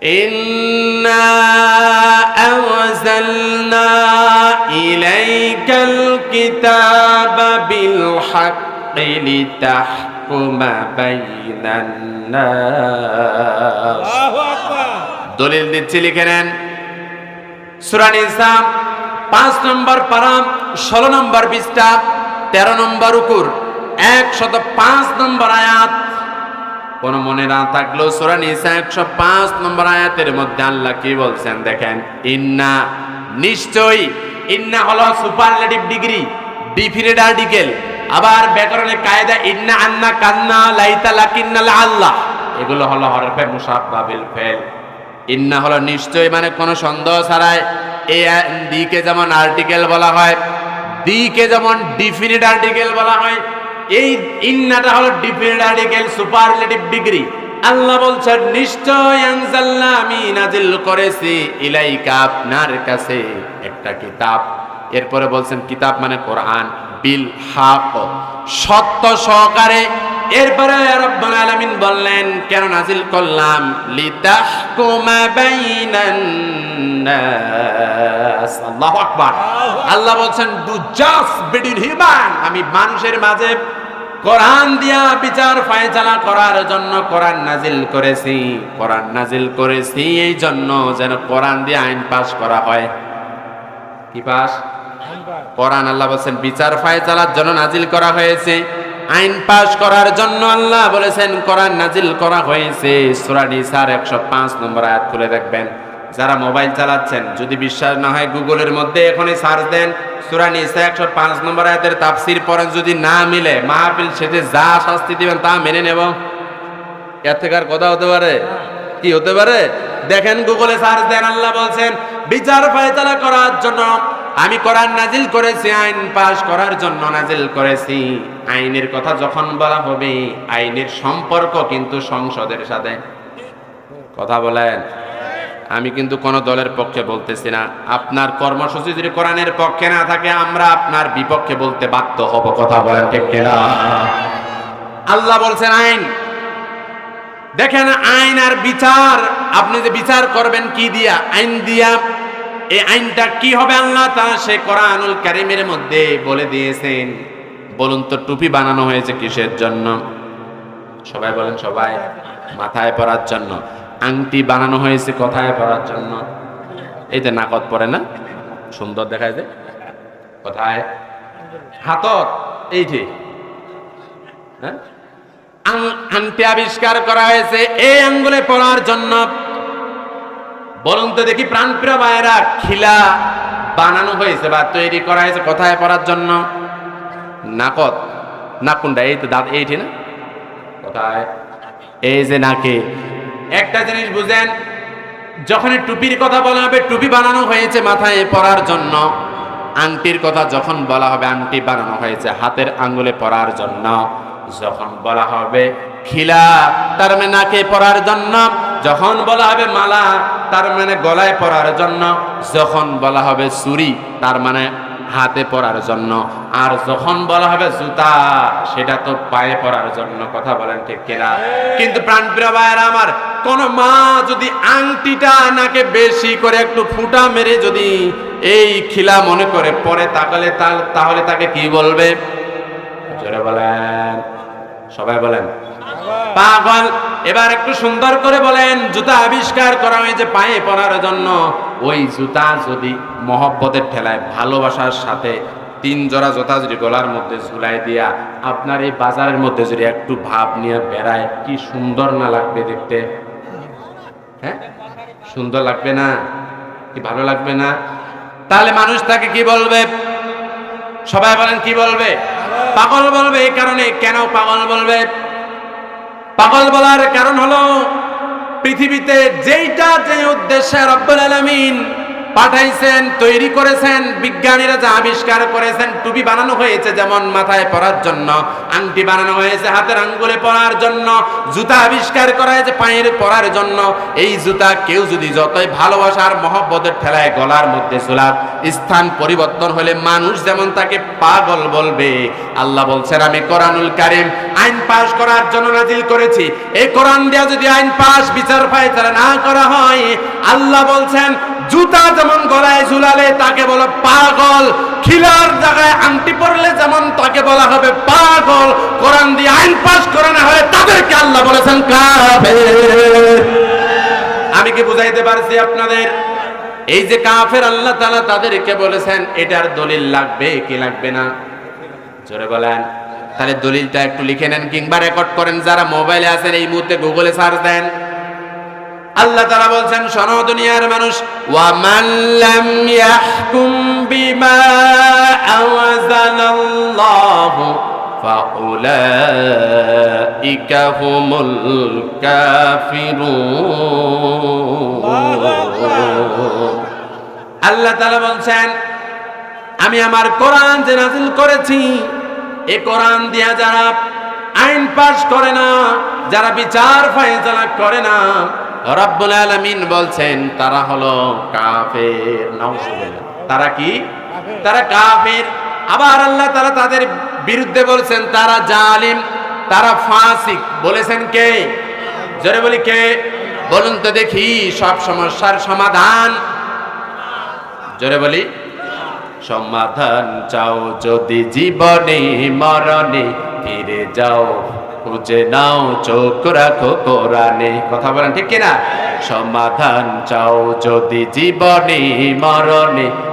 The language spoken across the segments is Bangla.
إنا أنزلنا إليك الكتاب بالحق لتحكم بين الناس দলিল দিচ্ছি লিখে নেন সুরান ইসলাম পাঁচ নম্বর পারাম ষোলো নম্বর বিশটা তেরো নম্বর উকুর একশত পাঁচ নম্বর আয়াত কোন মনে না থাকলেও সুরান ইসা একশো পাঁচ নম্বর আয়াতের মধ্যে আল্লাহ কি বলছেন দেখেন, ইন্না নিশ্চয়ই, ইন্না হলো সুপারলেটিভ ডিগ্রি ডিফিনেট আর্টিকেল। আবার ব্যাকরণের কায়দা, ইন্না আন্না কান্না লাইতা লাকিন্না আল্লাহ এগুলো হলো হরফে মুসাফাবিল ফেল। ইন্না হলো নিশ্চয় মানে কোনো সন্দেহ ছাড়াই, এ দিকে যেমন আর্টিকেল বলা হয় দিকে যেমন ডিফিনিট আর্টিকেল বলা হয় এই ইন্নাটা হলো ডিফিনিট আর্টিকেল সুপারলেটিভ ডিগ্রি। আল্লাহ বলছেন, নিশ্চয় আনজাল্লাহ আমি নাজিল করেছি, ইলাইকা আপনার কাছে একটা কিতাব। এরপরে বলছেন, কিতাব মানে কোরআন, বিল হাক। সত্য সহকারে এরপরে রব্বুল আলামিন বললেন, কেন নাজিল করলাম? লিতাহকুমা বাইনান নাস। আল্লাহু আকবার। আল্লাহ বলছেন ডু জাস্ট বিটুইন হিউম্যান আমি মানুষের মাঝে কোরআন দিয়া বিচার ফায়সালা করার জন্য কোরআন নাজিল করেছি। কোরআন নাজিল করেছি এই জন্য যেন কোরআন দিয়ে আইন পাস করা হয়। কি পাস কোরআন আল্লাহ বলছেন, বিচার ফায়সালার জন্য নাজিল করা হয়েছে। আইন পাশ করার জন্য আল্লাহ বলেছেন, কোরআন নাজিল করা হয়েছে। সূরা নিসার 105 নম্বর আয়াত খুলে দেখবেন। যারা মোবাইল চালাচ্ছেন, যদি বিশ্বাস না হয় গুগলের মধ্যে এখনই সার্চ দেন, সূরা নিসা 105 নম্বর আয়াতের তাফসীর পড়েন, যদি না মিলে, মাহফিল শেষে যা শাস্তি দিবেন তা মেনে নেব। এর থেকে আর কথা হতে পারে? কি হতে পারে? দেখেন গুগলে সার্চ দেন, আল্লাহ বলছেন, বিচার ফায়সালা করার জন্য আমি কোরআন নাজিল করেছি, আইন পাশ করার জন্য নাজিল করেছি। আইনের কথা যখন বলা হবে, আইনের সম্পর্ক কিন্তু সংসদের সাথে। কথা বলেন। আমি কিন্তু কোন দলের পক্ষে বলতেছি না। আপনার কর্মসূচি যদি কোরআনের পক্ষে না থাকে, আমরা আপনার বিপক্ষে বলতে বাধ্য হব, কথা বলেন ঠিক কিনা? আল্লাহ বলছেন, আইন। দেখেন, আইন আর বিচার, আপনি যে বিচার করবেন কি দিয়া? আইন দিয়া, এই আইনটা কি হবে আল্লাহ তা সে কোরআনুল কারিমের মধ্যে বলে দিয়েছেন। বলুন তো, টুপি বানানো হয়েছে কিসের জন্য? সবাই বলেন, সবাই মাথায় পরার জন্য। আংটি বানানো হয়েছে কথায় পড়ার জন্য। এই যে নাকত পরে না? সুন্দর দেখায় যে। কোথায়। হাতত এইটি হ্যাঁ? আং- আংটি আবিষ্কার করা হয়েছে এই আঙ্গুলে পড়ার জন্য। বলুন তো দেখি প্রাণপ্রিয় ভাইয়েরা খিলা বানানো হয়েছে বা তৈরি করা হয়েছে কথায় পড়ার জন্য। নাকত। নাকুন্ডা এই তো দাঁত এইটি না? কোথায়। এই যে নাকে। একটা জিনিস বুঝেন, যখনই টুপির কথা বলা হবে, টুপি বানানো হয়েছে মাথায় পরার জন্য। আংটির কথা যখন বলা হবে, আংটি বানানো হয়েছে হাতের আঙ্গুলে পরার জন্য। যখন বলা হবে খিলা, তার মানে নাকে পরার জন্য। যখন বলা হবে মালা, তার মানে গলায় পরার জন্য। যখন বলা হবে চুরি তার মানে হাতে পরার জন্য। আর যখন বলা হবে জুতা, সেটা তো পায়ে পরার জন্য। কথা বলেন ঠিক কিনা? কিন্তু প্রাণপ্রিয় ভাইয়েরা আমার কোন মা যদি আংটিটা নাকে বেশি করে একটু ফুটা মেরে যদি এই খিলা মনে করে, পরে তাকালে তাহলে তাকে কি বলবে? জোরে বলেন। সবাই বলেন। পাগল। এবার একটু সুন্দর করে বলেন, জুতা আবিষ্কার করা হয়েছে পায়ে পরার জন্য। ওই জুতা যদি মহব্বতের ঠেলায় ভালোবাসার সাথে তিন জোড়া জুতা যদি গলার মধ্যে ঝুলাই দিয়া আপনার এই বাজারের মধ্যে যদি একটু ভাব নিয়ে বেড়ায়, কি সুন্দর না লাগবে দেখতে? হ্যাঁ? সুন্দর লাগবে না? কি ভালো লাগবে না? তাহলে মানুষ তাকে কি বলবে? সবাই বলেন, কি বলবে? পাগল বলবে এই কারণে। কেন পাগল বলবে? পাগল বলার কারণ হলো পৃথিবীতে যেইটা যে উদ্দেশ্যে রব্বুল আলামিন পাঠাইছেন, তৈরি করেছেন, বিজ্ঞানীরা যা আবিষ্কার করেছেন, টুপি বানানো হয়েছে যেমন মাথায় পরার জন্য, আংটি বানানো হয়েছে হাতের আঙ্গুলে পরার জন্য, জুতা আবিষ্কার করা হয়েছে পায়ের পরার জন্য। এই জুতা কেউ যদি যতই ভালোবাসার মহব্বতের ঠেলায় গলার মধ্যে ঝুলাক স্থান পরিবর্তন হলে মানুষ যেমন তাকে পাগল বলবে, আল্লাহ বলছেন, আমি কোরআনুল কারিম আইন পাশ করার জন্য নাজিল করেছি। এই কোরআন দেওয়া যদি আইন পাশ, বিচার ফায়সালা না করা হয়। আল্লাহ বলছেন জুতা যেমন গলায় ঝুলালে তাকে বলো পাগল। খিলার জায়গায় আংটি পরলে যেমন তাকে বলা হবে পাগল। কোরআন দিয়ে আইন পাস করে না হয় তাদেরকে আল্লাহ বলেছেন আমি কি বুঝাইতে পারছি আপনাদের? এই যে কাফের আল্লাহ তাআলা তাদেরকে বলেছেন, এটার দলিল লাগবে কি লাগবে না? জোরে বলেন। তাহলে দলিলটা একটু লিখে নেন কিংবা রেকর্ড করেন। যারা মোবাইলে আছেন, এই মুহূর্তে গুগলে সার্চ দেন। আল্লাহ তারা বলছেন, শোনো দুনিয়ার মানুষ আল্লাহ তাআলা বলছেন, আমি আমার কোরআন যে নাজিল করেছি, এ কোরআন দিয়া যারা আইন পাশ করে না, যারা বিচার ফায়সালা করে না, রব্বুল আলামিন বলছেন, তারা হলো কাফের। নাউজুবিল্লাহ। তারা কি? তারা কাফের। আবার আল্লাহ তারা তাদের বিরুদ্ধে বলছেন, তারা জালিম, তারা ফাসিক। বলেছেন কে? জোরে বলি কে? বলুন তো দেখি, সব সমস্যার সমাধান। জোরে বলি। সমাধান চাও যদি জীবনে, মরণে ফিরে যাও। খুঁজে নাও, চোখ রাখো কোরআনে। কথা বলেন ঠিক কিনা? সমাধান চাও যদি জীবনে, মরণে।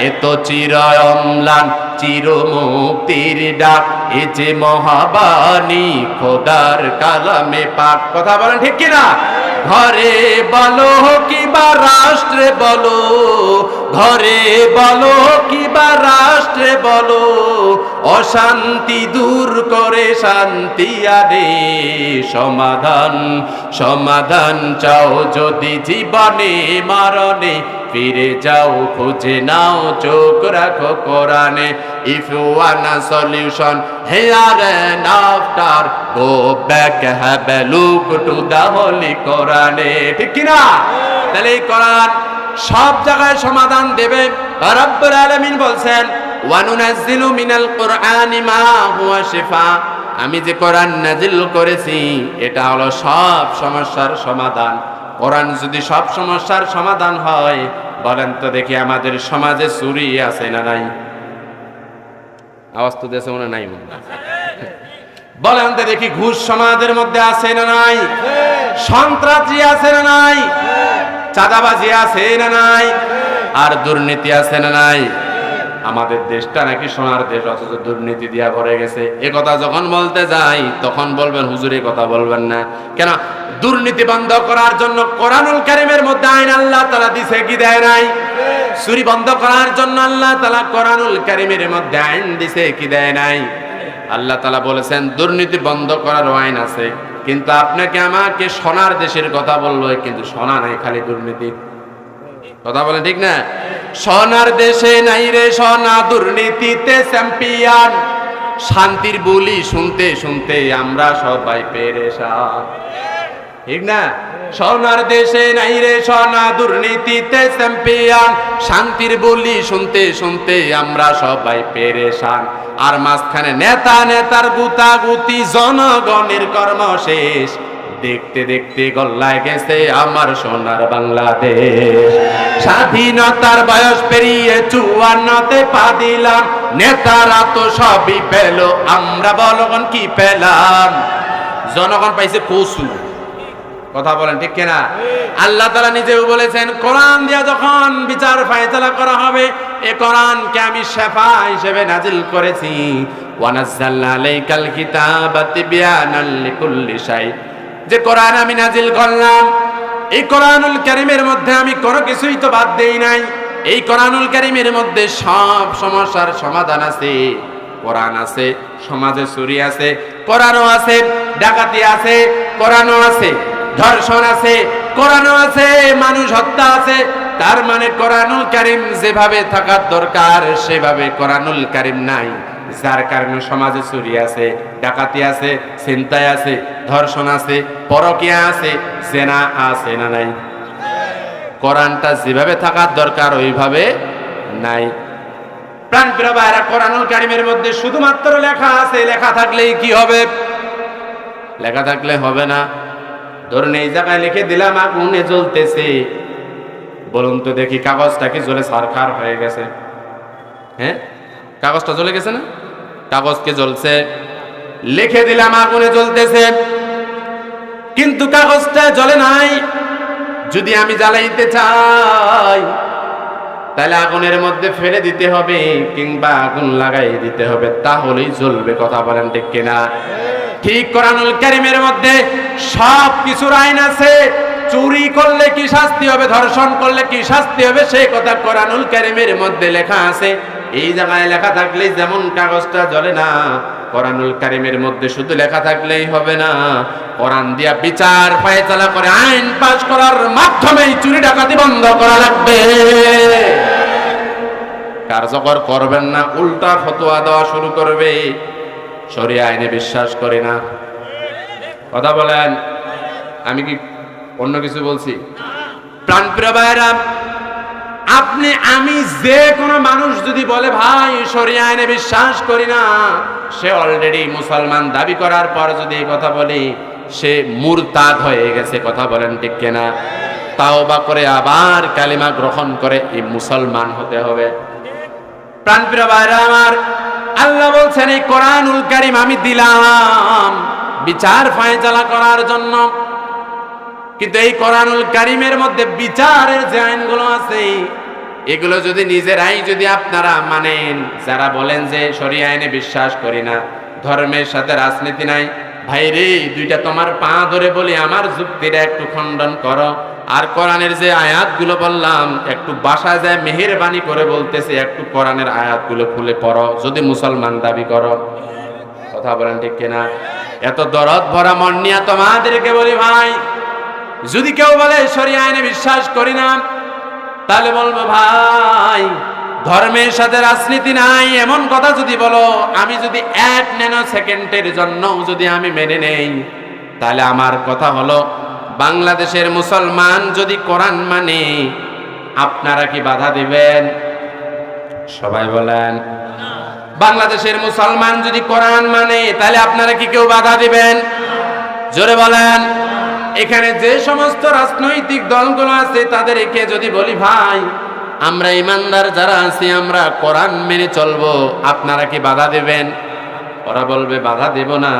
এ তো চির চির মুক্তির ডাক। এ যে মহাবাণী খোদার কালামে পাক। কথা বলেন ঠিক কিনা? ঘরে বলো কিবা রাষ্ট্রে বলো। ঘরে বলো কিবা রাষ্ট্রে বলো, অশান্তি দূর করে শান্তি আরে সমাধান সমাধান চাও যদি জীবনে মারণে, ফিরে যাও, খুঁজে নাও, চোখ রাখো কোরআনে। If you one solution here and after go back have a look to the holy কোরআনে ঠিক কি না তাহলে এই কোরআন সব জায়গায় সমাধান দেবে। রব্বুল আলামিন বলছেন ওয়ানুনাজ্জিলু মিনাল কোরআনি মা হুয়া শিফা। আমি যে কোরআন নাজিল করেছি, এটা হলো সব সমস্যার সমাধান। কোরআন যদি সব সমস্যার সমাধান হয়, বলেন তো দেখি আমাদের সমাজে চুরি আছে না নাই? আওয়াজ তো দেশে মনে নাই মনে। বলেন তো দেখি ঘুষ সমাজের মধ্যে আছে না নাই? সন্ত্রাসী আছে না নাই? চাঁদাবাজি আছে না নাই? আর দুর্নীতি আছে না নাই? আমাদের দেশটা নাকি সোনার দেশ, অথচ দুর্নীতি দিয়া ভরে গেছে। এ কথা যখন বলতে যাই, তখন বলবেন, হুজুর, এ কথা বলবেন না। কেন? দুর্নীতি বন্ধ করার জন্য কোরআনুল কারিমের মধ্যে আইন আল্লাহ তালা দিছে, কি দেয় নাই? চুরি বন্ধ করার জন্য আল্লাহ তালা কোরআনুল কারিমের মধ্যে আইন দিছে, কি দেয় নাই? আল্লাহ তালা বলেছেন, দুর্নীতি বন্ধ করার আইন আছে। কিন্তু আপনাকে আমাকে সোনার দেশের কথা বলল, কিন্তু সোনা নাই, খালি দুর্নীতি। কথা বলেন ঠিক না? সোনার দেশে নাই রে সোনা, দুর্নীতিতে চ্যাম্পিয়ন শান্তির বলি শুনতে শুনতে আমরা সবাই পেরেশান। ঠিক না? সোনার দেশে নাই রে সোনা, দুর্নীতিতে চ্যাম্পিয়ন শান্তির বলি শুনতে শুনতে আমরা সবাই পেরেশান। আর মাঝখানে নেতা নেতার গুতাগুতি, জনগণের কর্ম শেষ দেখতে দেখতে গল্লায় গেছে আমার সোনার বাংলাদেশ। স্বাধীনতার বয়স পেরিয়ে চুয়ান্নতে পা দিলাম। নেতারা তো সবই পেল, আমরা বলগণ কি পেলাম? জনগণ পাইছে কচু কথা বলেন, ঠিক কিনা? আল্লাহ তালা নিজেও বলেছেন, কোরআন দিয়া যখন বিচার ফায়সালা করা হবে, এ কোরআনকে আমি শেফা হিসেবে নাজিল করেছি। ওয়ানাজ্জালনা আলাইকাল কিতাবা তিবয়ানাল লিকুল্লি শাই। যে কোরআন আমি নাজিল করলাম, এই কোরআনুল কারিমের মধ্যে আমি কোনো কিছুই তো বাদ দেই নাই। এই কোরআনুল কারিমের মধ্যে সব সমস্যার সমাধান আছে। কোরআন আছে, সমাজে চুরি আছে, কোরআনও আছে, ডাকাতি আছে, কোরআনও আছে, ধর্ষণ আছে, কোরআনও আছে, মানুষ হত্যা আছে। তার মানে কোরআনুল কারিম যেভাবে থাকার দরকার, সেভাবে কোরআনুল কারিম নাই। যার কারণে সমাজে চুরি আছে, ডাকাতি আছে চিন্তায় আছে, ধর্ষণ আছে, পরকিয়া আছে সেনা আছে না নাই? কোরআনটা যেভাবে থাকার দরকার, ওইভাবে নাই। মধ্যে শুধুমাত্র লেখা আছে, লেখা থাকলেই কি হবে? লেখা থাকলে হবে না। ধরুন এই জায়গায় লিখে দিলাম বলুন তো দেখি, কাগজটা কি জ্বলে সারখার হয়ে গেছে? হ্যাঁ? কাগজটা জ্বলে গেছে না? কাগজ কি জ্বলছে। লিখে দিলাম, আগুনে জ্বলতেছে। কিন্তু কাগজটা জ্বলে নাই। যদি আমি জ্বালাইতে চাই, তাহলে আগুনের মধ্যে ফেলে দিতে হবে কিংবা আগুন লাগাই দিতে হবে, তাহলেই জ্বলবে, কথা বলেন ঠিক কিনা? ঠিক কোরআনুল কারিমের মধ্যে সব কিছুর আইন আছে। চুরি করলে কি শাস্তি হবে, ধর্ষণ করলে কি শাস্তি হবে, সেই কথা কোরআনুল কারিমের মধ্যে লেখা আছে। এই জায়গায় লেখা থাকলেই যেমন কাগজটা জ্বলে না, কোরআনুল কারিমের মধ্যে শুধু লেখা থাকলেই হবে না। কোরআন দিয়া বিচার, ফায়সালা করে আইন পাশ করার মাধ্যমেই চুরি ডাকাতি বন্ধ করা লাগবে। কার্যকর করবেন না, উল্টা ফতোয়া দেওয়া শুরু করবে। শরিয়া আইনে বিশ্বাস করে না। কথা বলেন, আমি কি অন্য কিছু বলছি? প্রাণপ্রিয় ভাইরা আপনি, আমি যে কোনো মানুষ যদি বলে, ভাই শরিয়া আইনে বিশ্বাস করি না। সে অলরেডি মুসলমান দাবি করার পর যদি এই কথা বলি, সে মুরতাদ হয়ে গেছে। কথা বলেন ঠিক কেনা? তাও বা করে আবার কালিমা গ্রহণ করে এই মুসলমান হতে হবে। প্রাণপ্রিয় ভাইরা আমার, আল্লাহ বলছেন, এই কোরআনুল কারিম আমি দিলাম বিচার ফায়সালা করার জন্য। কিন্তু এই কোরআনুল কারিমের মধ্যে বিচারের যে আইনগুলো আছে এগুলো যদি নিজেরাই যদি আপনারা মানেন, যারা বলেন যে শরিয়া আইনে বিশ্বাস করি না, ধর্মের সাথে রাজনীতি নাই ভাই রে দুইটা তোমার পা ধরে বলি, আমার যুক্তিটা একটু খণ্ডন করো। আর কোরআনের যে আয়াতগুলো বললাম, একটু বাসা যায় মেহেরবানি করে বলতেছে, একটু কোরআনের আয়াতগুলো খুলে পড়ো, যদি মুসলমান দাবি করো। কথা বলেন ঠিক কিনা? এত দরদ ভরা মন নিয়ে তোমাদেরকে বলি ভাই, যদি কেউ বলে শরিয়া আইনে বিশ্বাস করি না তাহলে বলব, ভাই, ধর্মের সাথে রাজনীতি নাই, এমন কথা যদি বলো, আমি যদি এক ন্যানো সেকেন্ডের জন্য যদি আমি মেনে নেই, তাহলে আমার কথা হলো, বাংলাদেশের মুসলমান যদি কোরআন মানে আপনারা কি বাধা দিবেন? সবাই বলেন, বাংলাদেশের মুসলমান যদি কোরআন মানে তাহলে আপনারা কি কেউ বাধা দিবেন? জোরে বলেন এখানে যে সমস্ত রাজনৈতিক দলগুলো আছে, তাদেরকে যদি বলি, ভাই, আমরা ইমানদার যারা আছি, আমরা কোরআন মেনে চলবো। আপনারা কি বাধা দেবেন? ওরা বলবে, বাধা দেব না।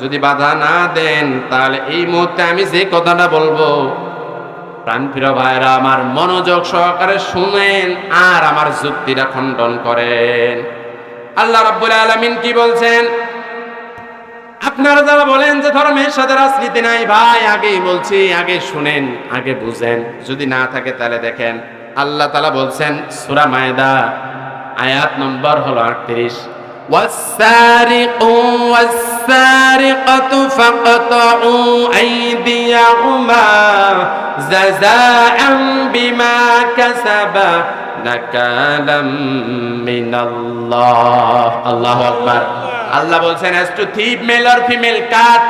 যদি বাধা না দেন, তাহলে এই মুহূর্তে আমি যে কথাটা বলব, প্রাণপ্রিয় ভাইরা আমার মনোযোগ সহকারে শুনেন আর আমার যুক্তিটা খণ্ডন করেন। আল্লাহ রাব্বুল আলামিন কি বলছেন? আপনারা যারা বলেন যে ধর্মের সাথে রাজনীতি নাই, ভাই আগেই বলছি, আগে শুনেন, আগে বুঝেন। যদি না থাকে তাহলে দেখেন। আল্লাহ তালা বলছেন, সুরা মায়দা, আয়াত নম্বর হলো আটত্রিশ। والسارق والسارقة فاقطعوا أيديهما جزاء بما كسبا نكالا من الله الله أكبر আল্লাহ বলছেন as to thief male or female cut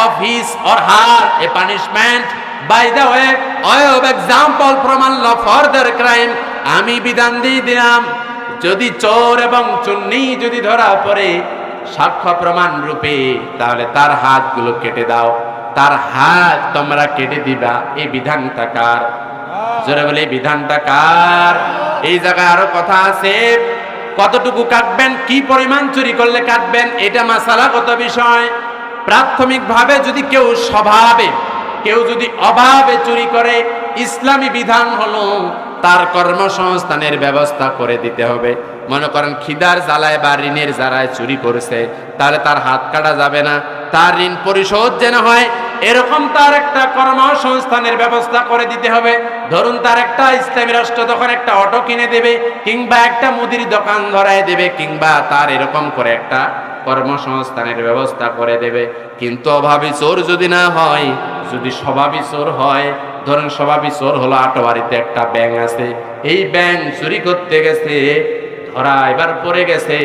of his or her a punishment by the way I have example from Allah for their crime আমি বিধান দিয়ে দিলাম যদি চোর এবং চুন্নি যদি ধরা পড়ে সাক্ষ্য প্রমাণ রূপে, তাহলে তার হাতগুলো কেটে দাও। তার হাত তোমরা কেটে দিবা। এই বিধানটা কার? জোরে বলে বিধানটা কার? এই জায়গায় আরও কথা আছে। কতটুকু কাটবেন? কি পরিমাণ চুরি করলে কাটবেন? এটা মাসালাগত বিষয়। প্রাথমিকভাবে যদি কেউ স্বভাবে, কেউ যদি অভাবে চুরি করে, ইসলামী বিধান হলো তার কর্মসংস্থানের ব্যবস্থা করে দিতে হবে। মনে করেন খিদার জ্বালায় বা ঋণের জ্বালায় চুরি করেছে, তাহলে তার হাত কাটা যাবে না। তার ঋণ পরিশোধ যেন হয়, এরকম তার একটা কর্মসংস্থানের ব্যবস্থা করে দিতে হবে। ধরুন তার একটা ইসলামী রাষ্ট্র তখন একটা অটো কিনে দেবে, কিংবা একটা মুদির দোকান ধরায় দেবে, কিংবা তার এরকম করে একটা কর্মসংস্থানের ব্যবস্থা করে দেবে। কিন্তু অভাবী চোর যদি না হয়, যদি স্বভাবী চোর হয় ধরেন স্বভাবই চোর হলো আটোয়ারিতে একটা ব্যাং আছে, এই ব্যাং চুরি করতে গেছে, ধরা এবার পড়ে গেছে।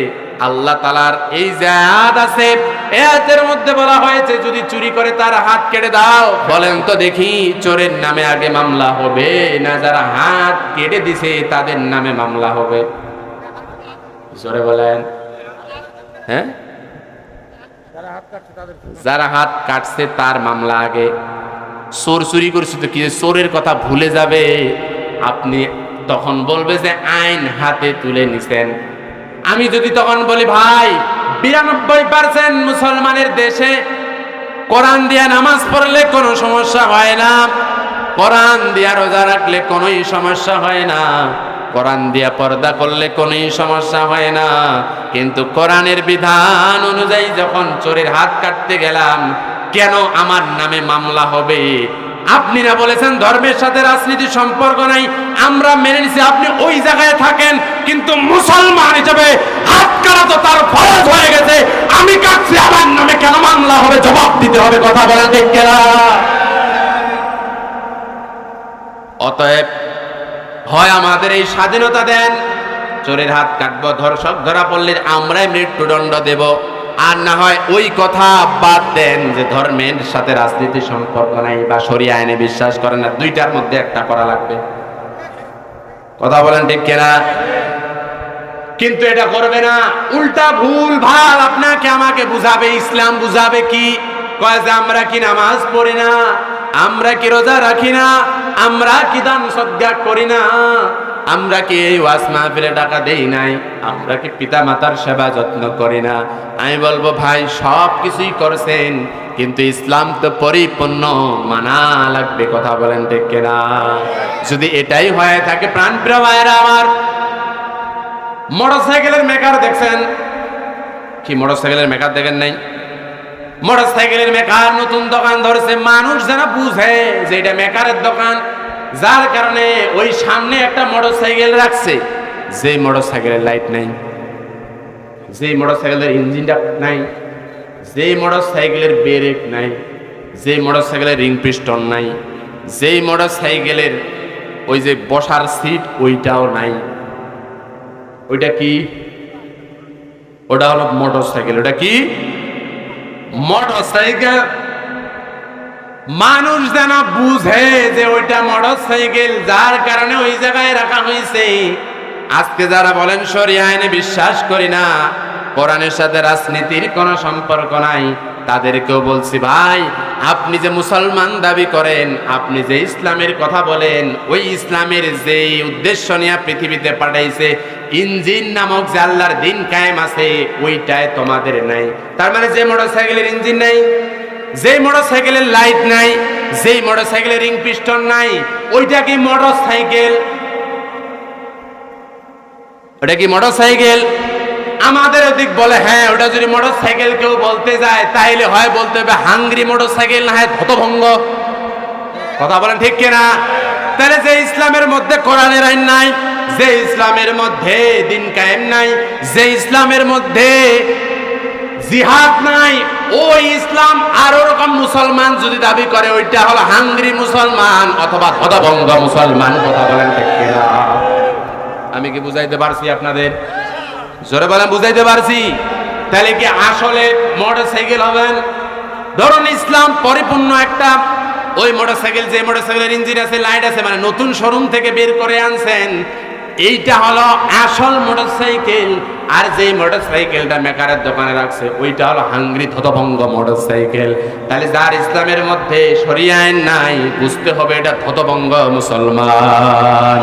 আল্লাহ তালার এই যে আয়াত আছে এই আয়াতের মধ্যে বলা হয়েছে, যদি চুরি করে তার হাত কেটে দাও। বলেন তো দেখি, চোরের নামে আগে মামলা হবে না যারা হাত কেটে দিছে, তাদের নামে মামলা হবে? জোরে বলেন। হ্যাঁ? যারা হাত কাটছে, তার মামলা আগে। চোর চুরি করছে তো কি? চোরের কথা ভুলে যাবে। আপনি তখন বলবে যে আইন হাতে তুলে নিছেন। আমি যদি তখন বলি, ভাই, বিরানব্বই পার্সেন্ট মুসলমানের দেশে কোরআন দিয়া নামাজ পড়লে কোনো সমস্যা হয় না। কোরআন দিয়া রোজা রাখলে কোনোই সমস্যা হয় না। কোরআন দিয়া পর্দা করলে কোনোই সমস্যা হয় না। কিন্তু কোরআনের বিধান অনুযায়ী যখন চোরের হাত কাটতে গেলাম কেন আমার নামে মামলা হবে? আপনি না বলেছেন ধর্মের সাথে রাজনীতির সম্পর্ক নাই, আমরা মেনে নিছি আপনি ওই জায়গায় থাকেন, কিন্তু মুসলমান হিসেবে হাত কাটা তো তার ফরজ হয়ে গেছে। আমি কাটছি আমার নামে কেন মামলা হবে? জবাব দিতে হবে, কথা ঠিক কিনা? অতএব হয় আমাদের এই স্বাধীনতা দেন, চোরের হাত কাটবো, ধর্ষক ধরা পড়লে আমরাই মৃত্যুদণ্ড দেব। আর না হয় ওই কথা বাদ দেন যে ধর্মের সাথে রাজনীতির সম্পর্ক নাই বা সরিয়া আইনে বিশ্বাস করেন না, দুইটার মধ্যে একটা করা লাগবে। কথা বলেন ঠিক কেনা? কিন্তু এটা করবে না। উল্টা ভুল ভালো আপনাকে আমাকে বুঝাবে, ইসলাম বুঝাবে কি? কয় যে আমরা কি নামাজ পড়ি না? আমরা কি রোজা রাখি না? আমরা কি দান সদ্গা করি না? আমরা কি এই ওয়াজ মাহফিলে টাকা দেই নাই? আমরা কি পিতা মাতার সেবা যত্ন করি না? আমি বলব, ভাই, সব কিছুই করছেন, কিন্তু ইসলাম তো পরিপূর্ণ, মানা লাগবে। কথা বলেন ঠিক কিনা? যদি এটাই হয়ে থাকে প্রাণ প্রিয় ভাইয়েরা আমার, মোটরসাইকেলের মেকার দেখছেন? কি মোটরসাইকেলের মেকার দেখেন নাই? মোটরসাইকেলের মেকার নতুন দোকান ধরেছে, মানুষ যেন বুঝে যে এটা মেকারের দোকান। যার কারণে ওই সামনে একটা মোটরসাইকেল রাখছে। যে মোটরসাইকেলের লাইট নাই যে মোটর সাইকেলের ইঞ্জিনটা নাই যে মোটরসাইকেলের ব্রেক নাই যে মোটরসাইকেলের রিং পিস্টন নাই, যেই মোটরসাইকেলের ওই যে বসার সিট ওইটাও নাই। ওইটা কি? ওটা হলো মোটর সাইকেল ওটা কি? মোটর সাইকেল মানুষ যেন বুঝে যে ওইটা মোটর সাইকেল যার কারণে ওই জায়গায় রাখা হয়েছে আজকে যারা বলেন সরিয়া আইনে বিশ্বাস করি না, কোরআনের সাথে রাজনীতির কোনো সম্পর্ক নাই। তাদেরকেও বলছি, ভাই, আপনি যে মুসলমান দাবি করেন, আপনি যে ইসলামের কথা বলেন, ওই ইসলামের যে উদ্দেশ্য নিয়ে পৃথিবীতে পাঠাইছে, ইঞ্জিন নামক যে আল্লাহর দিন কায়েম আছে, ওইটায় তোমাদের নাই। তার মানে যে মোটর সাইকেলের ইঞ্জিন নাই যেই মোটর সাইকেলের লাইট নাই, যেই মোটর সাইকেলের রিং পিস্টন নাই, ওইটা কি মোটর সাইকেল ওটা কি মোটর সাইকেল আমাদের ওদিক বলে হ্যাঁ ওটা যদি মোটর সাইকেল কেউ বলতে যায়, তাইলে হয় বলতে হবে হাঙ্গরি মোটর সাইকেল না হয় ধতভঙ্গ। কথা বলেন ঠিক কিনা? তাহলে যে ইসলামের মধ্যে কোরআনের আইন নাই, যে ইসলামের মধ্যে দিন কায়েম নাই, যে ইসলামের মধ্যে জিহাদ নাই। ওই ইসলাম আর ওরকম মুসলমান যদি দাবি করে, ওইটা হলো হাঙ্গরি মুসলমান অথবা ধতভঙ্গ মুসলমান, কথা বলেন আমি কি বুঝাইতে পারছি আপনাদের? জোরে বলেন, বুঝাইতে পারছি? তাহলে কি আসলে মোটর সাইকেল হবেন? ধরুন ইসলাম পরিপূর্ণ একটা ওই মোটর সাইকেল যে মোটর সাইকেলের ইঞ্জিন আছে, লাইট আছে মানে নতুন শোরুম থেকে বের করে আনছেন এইটা হলো আসল মোটর সাইকেল আর যে মোটর সাইকেলটা মেকারের দোকানে রাখছে, ওইটা হলো হাঙ্গরি ধতভঙ্গ মোটর সাইকেল তাহলে যার ইসলামের মধ্যে সরিয়ে নাই, বুঝতে হবে এটা ধতভঙ্গ মুসলমান।